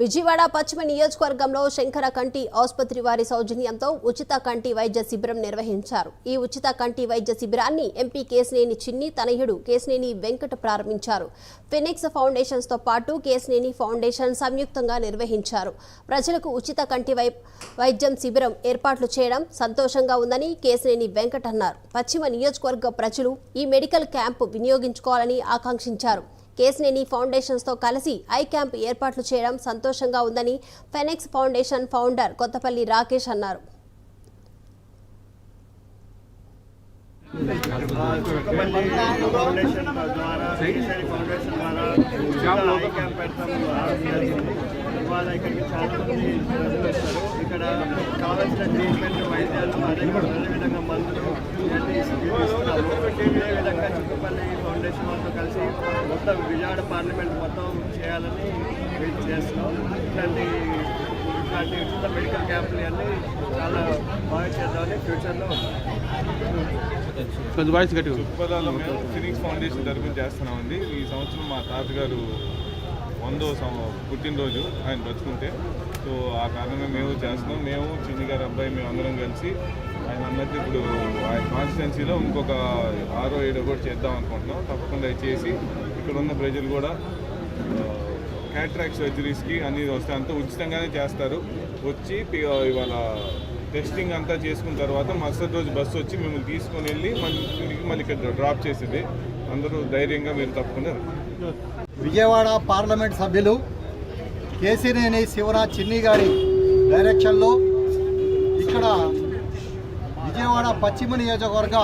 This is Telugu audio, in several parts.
విజయవాడ పశ్చిమ నియోజకవర్గంలో శంకర కంటి ఆసుపత్రి వారి సౌజన్యంతో ఉచిత కంటి వైద్య శిబిరం నిర్వహించారు. ఈ ఉచిత కంటి వైద్య శిబిరాన్ని ఎంపీ కేసినేని చిన్ని తనయుడు కేసినేని వెంకట ప్రారంభించారు. ఫినిక్స్ ఫౌండేషన్స్తో పాటు కేసినేని ఫౌండేషన్ సంయుక్తంగా నిర్వహించారు. ప్రజలకు ఉచిత కంటి వై వైద్యం శిబిరం ఏర్పాట్లు చేయడం సంతోషంగా ఉందని కేసినేని వెంకట్ అన్నారు. పశ్చిమ నియోజకవర్గ ప్రజలు ఈ మెడికల్ క్యాంపు వినియోగించుకోవాలని ఆకాంక్షించారు. కేసినేని ఫౌండేషన్స్తో కలిసి ఐ క్యాంప్ ఏర్పాట్లు చేయడం సంతోషంగా ఉందని Phoenix foundation founder Kothapalli Rakesh అన్నారు. ఇవాళ ఇక్కడికి చాలా ఇక్కడ కావాల్సిన ట్రీట్మెంట్ వైద్యాలు అదే విధంగా మందులు ఇవన్నీ ఇస్తున్నాము అదేవిధంగా చుక్కపల్లి ఫౌండేషన్ వాళ్ళతో కలిసి మొత్తం విజయవాడ పార్లమెంట్ మొత్తం చేయాలని వెయిట్ చేస్తున్నాం. ఇట్లాంటి ఇట్లాంటి ఉచిత మెడికల్ క్యాంపులు అన్నీ చాలా బాగా చేద్దామని ఫ్యూచర్లో ఉత్పదాలు మేము ఫినిక్స్ ఫౌండేషన్ తరఫున చేస్తున్నామండి. ఈ సంవత్సరం మా తాతగారు వందో పుట్టినరోజు ఆయన బతుకుంటే సో ఆ కారణంగా మేము చేస్తున్నాం. మేము చిన్ని గారి అబ్బాయి మేము అందరం కలిసి ఆయన అన్నట్టు ఇప్పుడు ఆయన కాన్స్టిట్యున్సీలో ఇంకొక ఆరో ఏడో కూడా చేద్దాం అనుకుంటున్నాం. తప్పకుండా చేసి ఇక్కడ ఉన్న ప్రజలు కూడా క్యాట్రాక్ట్ సర్జరీస్కి అన్ని వస్తే అంతా ఉచితంగానే చేస్తారు. వచ్చి ఇవాళ టెస్టింగ్ అంతా చేసుకున్న తర్వాత మరుసటి రోజు బస్సు వచ్చి మిమ్మల్ని తీసుకొని వెళ్ళి మళ్ళీ మళ్ళీ ఇక్కడ డ్రాప్ చేసేది. అందరూ ధైర్యంగా మీరు తప్పకుండా విజయవాడ పార్లమెంట్ సభ్యులు కేసినేని శివరాజ్ చిన్ని గారి డైరెక్షన్లో ఇక్కడ విజయవాడ పశ్చిమ నియోజకవర్గ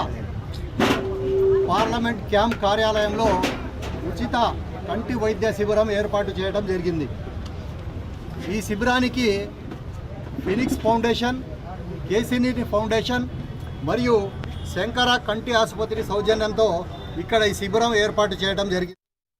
పార్లమెంట్ క్యాంప్ కార్యాలయంలో ఉచిత కంటి వైద్య శిబిరం ఏర్పాటు చేయడం జరిగింది. ఈ శిబిరానికి ఫినిక్స్ ఫౌండేషన్ కేసినేని ఫౌండేషన్ మరియు శంకర కంటి ఆసుపత్రి సౌజన్యంతో ఇక్కడ ఈ శిబిరం ఏర్పాటు చేయడం జరిగింది